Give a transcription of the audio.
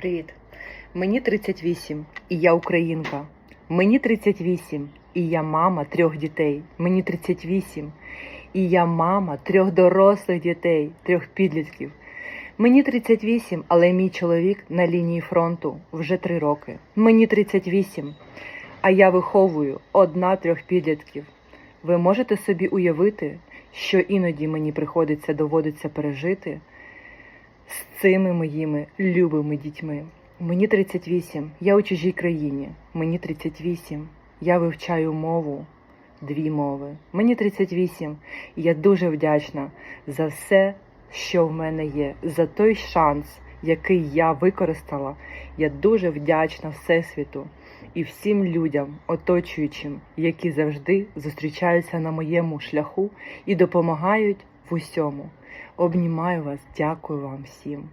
Привіт. Мені 38, і я українка. Мені 38, і я мама трьох дітей. Мені 38, і я мама трьох дорослих дітей, трьох підлітків. Мені 38, але мій чоловік на лінії фронту вже три роки. Мені 38, а я виховую одна трьох підлітків. Ви можете собі уявити, що іноді мені приходиться доводиться пережити цими моїми любими дітьми. Мені 38, я у чужій країні. Мені 38, я вивчаю мову, дві мови. Мені 38, і я дуже вдячна за все, що в мене є, за той шанс, який я використала. Я дуже вдячна Всесвіту і всім людям, оточуючим, які завжди зустрічаються на моєму шляху і допомагають в усьому. Обнімаю вас, дякую вам всім.